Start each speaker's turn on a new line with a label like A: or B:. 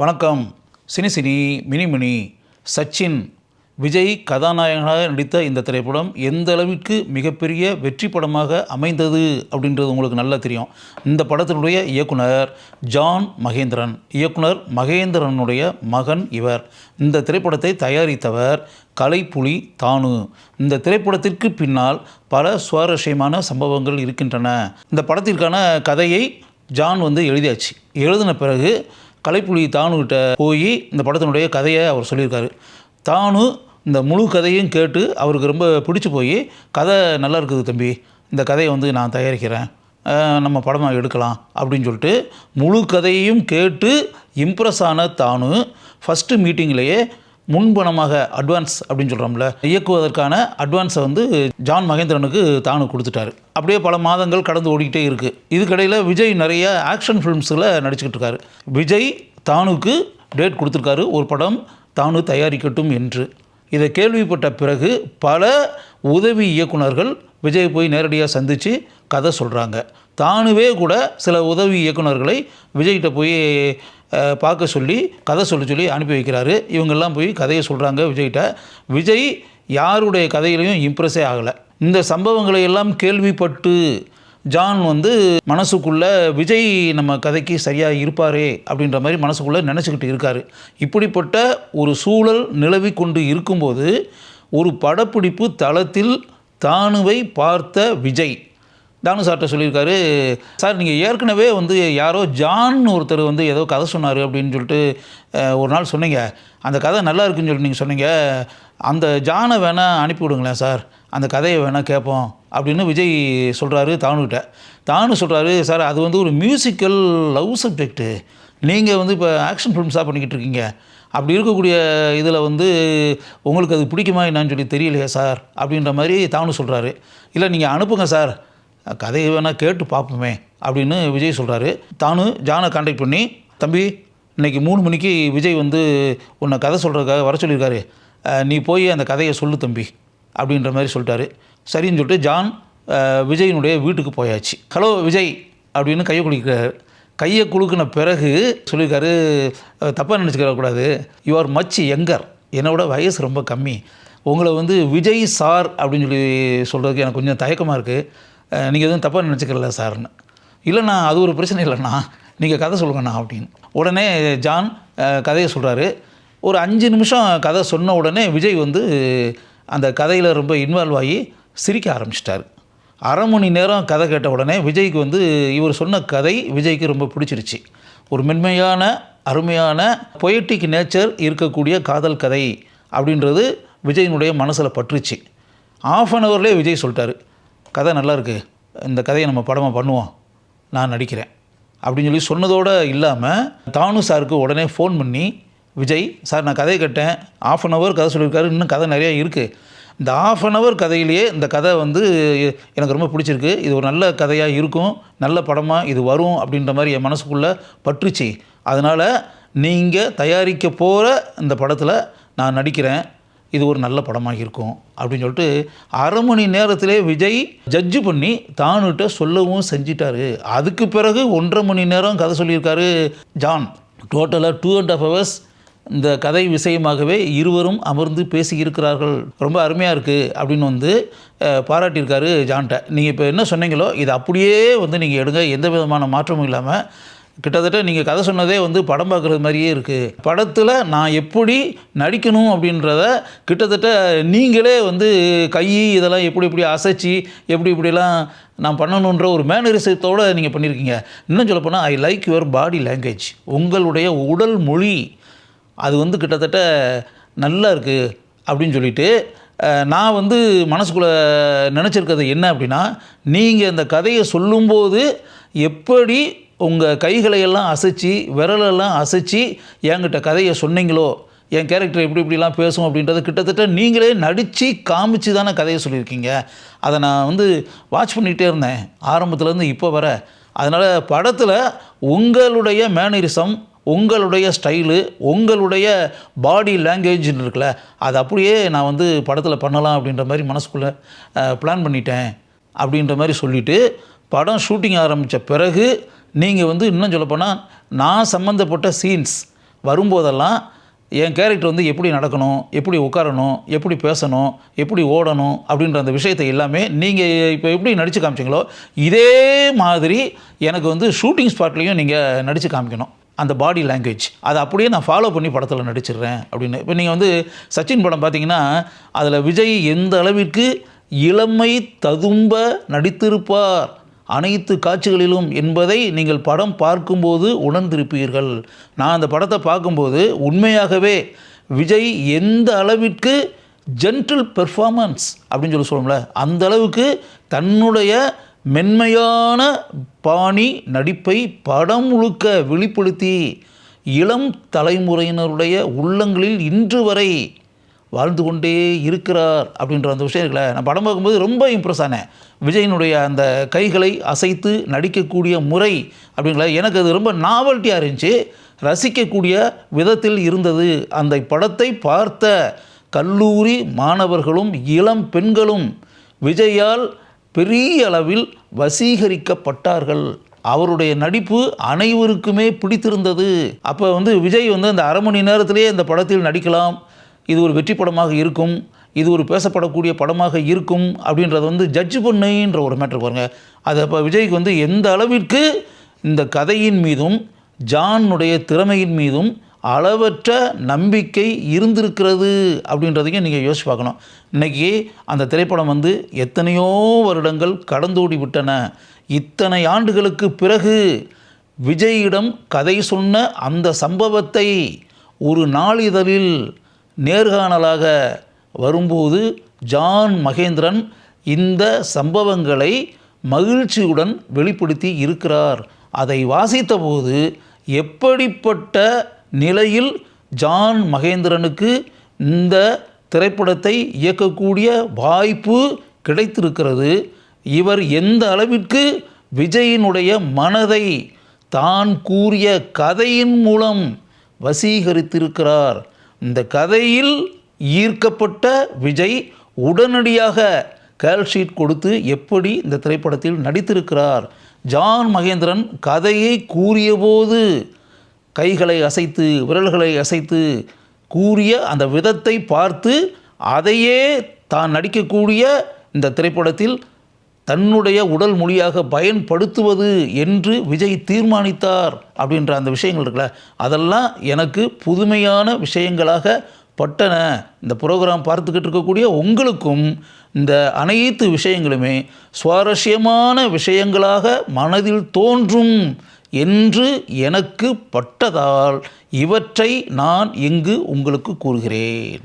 A: வணக்கம். Cine cine mini mini Sachin Vijay கதாநாயகனாக நடித்த இந்த திரைப்படம் எந்த அளவிற்கு மிகப்பெரிய வெற்றி படமாக அமைந்தது அப்படின்றது உங்களுக்கு நல்லா தெரியும். இந்த படத்தினுடைய இயக்குனர் ஜான் மகேந்திரன் இயக்குனர் மகேந்திரனுடைய மகன் இவர். இந்த திரைப்படத்தை தயாரித்தவர் கலைப்புலி தானு. இந்த திரைப்படத்திற்கு பின்னால் பல சுவாரஸ்யமான சம்பவங்கள் இருக்கின்றன. இந்த படத்திற்கான கதையை ஜான் வந்து எழுதியாச்சு. எழுதின பிறகு கலைப்புலி தானுக்கிட்ட போய் இந்த படத்தினுடைய கதையை அவர் சொல்லியிருக்காரு. தானு இந்த முழு கதையும் கேட்டு அவருக்கு ரொம்ப பிடிச்சி போய் கதை நல்லா இருக்குது தம்பி. இந்த கதையை வந்து நான் தயாரிக்கிறேன். நம்ம படமாக எடுக்கலாம். அப்படின்னு சொல்லிட்டு முழு கதையையும் கேட்டு இம்ப்ரெஸ் ஆன தானு ஃபஸ்ட்டு மீட்டிங்லேயே முன்பணமாக அட்வான்ஸ் அப்படின்னு சொல்கிறோம்ல இயக்குவதற்கான அட்வான்ஸை வந்து ஜான் மகேந்திரனுக்கு தானு கொடுத்துட்டாரு. அப்படியே பல மாதங்கள் கடந்து ஓடிக்கிட்டே இருக்குது இதுக்கடையில் விஜய் நிறைய ஆக்ஷன் ஃபிலிம்ஸில் நடிச்சுக்கிட்டு இருக்காரு. விஜய் தானுக்கு டேட் கொடுத்துருக்காரு. ஒரு படம் தானு தயாரிக்கட்டும் என்று. இதை கேள்விப்பட்ட பிறகு பல உதவி இயக்குனர்கள் விஜய் போய் நேரடியாக சந்தித்து கதை சொல்கிறாங்க தானுவே கூட சில உதவி இயக்குனர்களை விஜய்கிட்ட போய் பார்க்க சொல்லி கதை சொல்ல சொல்லி அனுப்பி வைக்கிறாரு. இவங்கெல்லாம் போய் கதையை சொல்கிறாங்க விஜய்கிட்ட. விஜய் யாருடைய கதையிலையும் இம்ப்ரெஸ்ஸே ஆகலை. இந்த சம்பவங்களை எல்லாம் கேள்விப்பட்டு ஜான் வந்து மனசுக்குள்ளே விஜய் நம்ம கதைக்கு சரியாக இருப்பாரே அப்படின்ற மாதிரி மனசுக்குள்ளே நினச்சிக்கிட்டு இருக்காரு. இப்படிப்பட்ட ஒரு சூழல் நிலவி கொண்டு இருக்கும்போது ஒரு படப்பிடிப்பு தளத்தில் தானுவை பார்த்த விஜய். தானு சார்கிட்ட சொல்லியிருக்காரு சார் நீங்கள் ஏற்கனவே வந்து யாரோ ஜான் ஒருத்தர் வந்து ஏதோ கதை சொன்னார் அப்படின்னு சொல்லிட்டு ஒரு நாள் சொன்னீங்க. அந்த கதை நல்லா இருக்குன்னு சொல்லி நீங்கள் சொன்னீங்க. அந்த ஜானை வேணால் அனுப்பி விடுங்களேன் சார். அந்த கதையை வேணால் கேட்போம் அப்படின்னு விஜய் சொல்கிறாரு தானுகிட்ட. தானு சொல்கிறாரு சார் அது வந்து ஒரு மியூசிக்கல் லவ் சப்ஜெக்ட்டு நீங்கள் வந்து இப்போ ஆக்ஷன் ஃபிலிம்ஸாக பண்ணிக்கிட்டு இருக்கீங்க. அப்படி இருக்கக்கூடிய இதில் வந்து உங்களுக்கு அது பிடிக்குமா என்னன்னு சொல்லி தெரியலையே சார் அப்படின்ற மாதிரி தானு சொல்கிறாரு இல்லை நீங்கள் அனுப்புங்க சார். கதையை வேணால் கேட்டு பார்ப்போமே அப்படின்னு விஜய் சொல்கிறாரு தானு ஜானை காண்டாக்ட் பண்ணி தம்பி இன்னைக்கு மூணு மணிக்கு விஜய் வந்து உன்னை கதை சொல்கிறதுக்காக வர சொல்லியிருக்காரு. நீ போய் அந்த கதையை சொல்லு தம்பி அப்படின்ற மாதிரி சொல்லிட்டாரு. சரின்னு சொல்லிட்டு ஜான் விஜயினுடைய வீட்டுக்கு போயாச்சு. ஹலோ விஜய் அப்படின்னு கையை குளிக்கிறார் கையை குலுக்கின பிறகு சொல்லியிருக்காரு தப்பாக நினச்சிக்கிறக்கூடாது கூடாது. யூ ஆர் மச் யங்கர் என்னோட வயசு ரொம்ப கம்மி. உங்களை வந்து விஜய் சார் அப்படின்னு சொல்லி சொல்கிறதுக்கு எனக்கு கொஞ்சம் தயக்கமாக இருக்குது நீங்கள் எதுவும் தப்பாக நினச்சிக்கல சார்னு இல்லைண்ணா அது ஒரு பிரச்சனை இல்லைண்ணா. நீங்கள் கதை சொல்லுங்கண்ணா அப்படின்னு. உடனே ஜான் கதையை சொல்கிறாரு ஒரு அஞ்சு நிமிஷம் கதை சொன்ன உடனே விஜய் வந்து அந்த கதையில் ரொம்ப இன்வால்வ் ஆகி சிரிக்க ஆரம்பிச்சிட்டாரு. அரை மணி நேரம் கதை கேட்ட உடனே விஜய்க்கு வந்து இவர் சொன்ன கதை விஜய்க்கு ரொம்ப பிடிச்சிருச்சு. ஒரு மென்மையான அருமையான பொயட்டிக் நேச்சர் இருக்கக்கூடிய காதல் கதை அப்படின்றது விஜயினுடைய மனசில் பற்றுச்சு ஆஃப் அன் ஹவர்லேயே விஜய் சொல்லிட்டாரு. கதை நல்லா இருக்குது இந்த கதையை நம்ம படமாக பண்ணுவோம். நான் நடிக்கிறேன். அப்படின்னு சொல்லி சொன்னதோடு இல்லாமல் தானு சாருக்கு உடனே ஃபோன் பண்ணி விஜய் சார் நான் கதை கேட்டேன். ஆஃப் அன் ஹவர் கதை சொல்லியிருக்காரு. இன்னும் கதை நிறையா இருக்குது இந்த ஆஃப் அன் ஹவர் கதையிலேயே இந்த கதை வந்து எனக்கு ரொம்ப பிடிச்சிருக்கு. இது ஒரு நல்ல கதையாக இருக்கும். நல்ல படமாக இது வரும் அப்படின்ற மாதிரி என் மனசுக்குள்ளே பற்றுச்சு. அதனால் நீங்கள் தயாரிக்க போகிற இந்த படத்தில் நான் நடிக்கிறேன். இது ஒரு நல்ல படமாக இருக்கும் அப்படின்னு சொல்லிட்டு அரை மணி நேரத்திலே விஜய் ஜட்ஜு பண்ணி தானுகிட்ட சொல்லவும் செஞ்சிட்டாரு. அதுக்கு பிறகு ஒன்றரை மணி நேரம் கதை சொல்லியிருக்காரு ஜான் டோட்டலாக டூ அண்ட் ஆஃப் ஹவர்ஸ் இந்த கதை விஷயமாகவே இருவரும் அமர்ந்து பேசியிருக்கிறார்கள். ரொம்ப அருமையாக இருக்குது அப்படின்னு வந்து பாராட்டியிருக்காரு ஜான்கிட்ட நீங்கள் இப்போ என்ன சொன்னீங்களோ இது அப்படியே வந்து நீங்கள் எடுங்க. எந்த விதமான மாற்றமும் இல்லாமல் கிட்டத்தட்ட நீங்கள் கதை சொன்னதே வந்து படம் பார்க்குறது மாதிரியே இருக்குது படத்தில் நான் எப்படி நடிக்கணும் அப்படின்றத கிட்டத்தட்ட நீங்களே வந்து கை இதெல்லாம் எப்படி எப்படி அசைச்சு எப்படி இப்படிலாம் நான் பண்ணணுன்ற ஒரு மேனரிசத்தோடு நீங்கள் பண்ணியிருக்கீங்க இன்னும் சொல்லப்போனால் I like your body language உங்களுடைய உடல் மொழி அது வந்து கிட்டத்தட்ட நல்லா இருக்குது அப்படின்னு சொல்லிட்டு நான் வந்து மனசுக்குள்ளே நினச்சிருக்கிறது என்ன அப்படின்னா நீங்கள் அந்த கதையை சொல்லும்போது எப்படி உங்கள் கைகளை எல்லாம் விரலெல்லாம் அசைச்சி என்கிட்ட கதையை சொன்னீங்களோ என் கேரக்டர் எப்படி இப்படிலாம் பேசும் அப்படின்றது கிட்டத்தட்ட நீங்களே நடித்து காமிச்சு தானே கதையை சொல்லியிருக்கீங்க. அதை நான் வந்து வாட்ச் பண்ணிகிட்டே இருந்தேன். ஆரம்பத்துலேருந்து இப்போ வர. அதனால் படத்தில் உங்களுடைய மேனரிசம் உங்களுடைய ஸ்டைலு உங்களுடைய பாடி லாங்குவேஜ்னு இருக்குல்ல அது அப்படியே நான் வந்து படத்தில் பண்ணலாம் அப்படின்ற மாதிரி மனசுக்குள்ளே பிளான் பண்ணிட்டேன் அப்படின்ற மாதிரி சொல்லிவிட்டு படம் ஷூட்டிங் ஆரம்பித்த பிறகு நீங்கள் வந்து இன்னும் சொல்லப்போனால் நான் சம்மந்தப்பட்ட சீன்ஸ் வரும்போதெல்லாம் என் கேரக்டர் வந்து எப்படி நடக்கணும் எப்படி உட்காரணும் எப்படி பேசணும் எப்படி ஓடணும் அப்படின்ற அந்த விஷயத்தை எல்லாமே நீங்கள் இப்போ எப்படி நடித்து காமிச்சிங்களோ இதே மாதிரி எனக்கு வந்து ஷூட்டிங் ஸ்பாட்லேயும் நீங்கள் நடித்து காமிக்கணும். அந்த பாடி லாங்குவேஜ் அதை அப்படியே நான் ஃபாலோ பண்ணி படத்தில் நடிச்சிடுறேன் அப்படின்னு. இப்போ நீங்கள் வந்து சச்சின் படம் பார்த்தீங்கன்னா அதில் விஜய் எந்த அளவிற்கு இளமை ததும்ப நடித்திருப்பார் அனைத்து காட்சிகளிலும் என்பதை நீங்கள் படம் பார்க்கும்போது உணர்ந்திருப்பீர்கள். நான் அந்த படத்தை பார்க்கும்போது உண்மையாகவே விஜய் எந்த அளவிற்கு ஜென்டில் பெர்ஃபார்மன்ஸ் அப்படின்னு சொல்லி சொல்லுவோம்ல அந்த அளவுக்கு தன்னுடைய மென்மையான பாணி நடிப்பை படம் முழுக்க வெளிப்படுத்தி இளம் தலைமுறையினருடைய உள்ளங்களில் இன்று வரை வாழ்ந்து கொண்டே இருக்கிறார் அப்படின்ற அந்த விஷயம் இருக்குல்ல நான் படம் பார்க்கும்போது ரொம்ப இம்ப்ரெஸ் ஆனேன். விஜயினுடைய அந்த கைகளை அசைத்து நடிக்கக்கூடிய முறை அப்படிங்களா எனக்கு அது ரொம்ப நாவல்ட்டியாக இருந்துச்சு. ரசிக்கக்கூடிய விதத்தில் இருந்தது. அந்த படத்தை பார்த்த கல்லூரி மாணவர்களும் இளம் பெண்களும் விஜயால் பெரிய அளவில் வசீகரிக்கப்பட்டார்கள். அவருடைய நடிப்பு அனைவருக்குமே பிடித்திருந்தது. அப்போ வந்து விஜய் வந்து அந்த அரை மணி நேரத்திலேயே இந்த படத்தில் நடிக்கலாம். இது ஒரு வெற்றி படமாக இருக்கும் இது ஒரு பேசப்படக்கூடிய படமாக இருக்கும் அப்படின்றது வந்து ஜட்ஜ் பண்ணுன்ற ஒரு மேட்ரு பாருங்க. அது அப்போ விஜய்க்கு வந்து எந்த அளவிற்கு இந்த கதையின் மீதும் ஜானுடைய திறமையின் மீதும் அளவற்ற நம்பிக்கை இருந்திருக்கிறது அப்படின்றதையும் நீங்கள் யோசிச்சு பார்க்கணும். இன்றைக்கி அந்த திரைப்படம் வந்து எத்தனையோ வருடங்கள் கடந்தோடி விட்டன. இத்தனை ஆண்டுகளுக்கு பிறகு விஜயிடம் கதை சொன்ன அந்த சம்பவத்தை ஒரு நாளிதழில் நேர்காணலாக வரும்போது ஜான் மகேந்திரன் இந்த சம்பவங்களை மகிழ்ச்சியுடன் வெளிப்படுத்தி இருக்கிறார். அதை வாசித்தபோது எப்படிப்பட்ட நிலையில் ஜான் மகேந்திரனுக்கு இந்த திரைப்படத்தை இயக்கக்கூடிய வாய்ப்பு கிடைத்திருக்கிறது? இவர் எந்த அளவிற்கு விஜயினுடைய மனதை தான் கூறிய கதையின் மூலம் வசீகரித்திருக்கிறார்? இந்த கதையில் ஈர்க்கப்பட்ட விஜய் உடனடியாக கேல்ஷீட் கொடுத்து எப்படி இந்த திரைப்படத்தில் நடித்திருக்கிறார்? ஜான் மகேந்திரன் கதையை கூறியபோது கைகளை அசைத்து விரல்களை அசைத்து கூறிய அந்த விதத்தை பார்த்து அதையே தான் நடிக்கக்கூடிய இந்த திரைப்படத்தில் தன்னுடைய உடல் மொழியாக பயன்படுத்துவது என்று விஜய் தீர்மானித்தார் அப்படின்ற அந்த விஷயங்கள் இருக்குல்ல அதெல்லாம் எனக்கு புதுமையான விஷயங்களாக பட்டன. இந்த ப்ரோக்ராம் பார்த்துக்கிட்டு இருக்கக்கூடிய உங்களுக்கும் இந்த அனைத்து விஷயங்களுமே சுவாரஸ்யமான விஷயங்களாக மனதில் தோன்றும் என்று எனக்கு பட்டதால் இவற்றை நான் இங்கு உங்களுக்கு கூறுகிறேன்.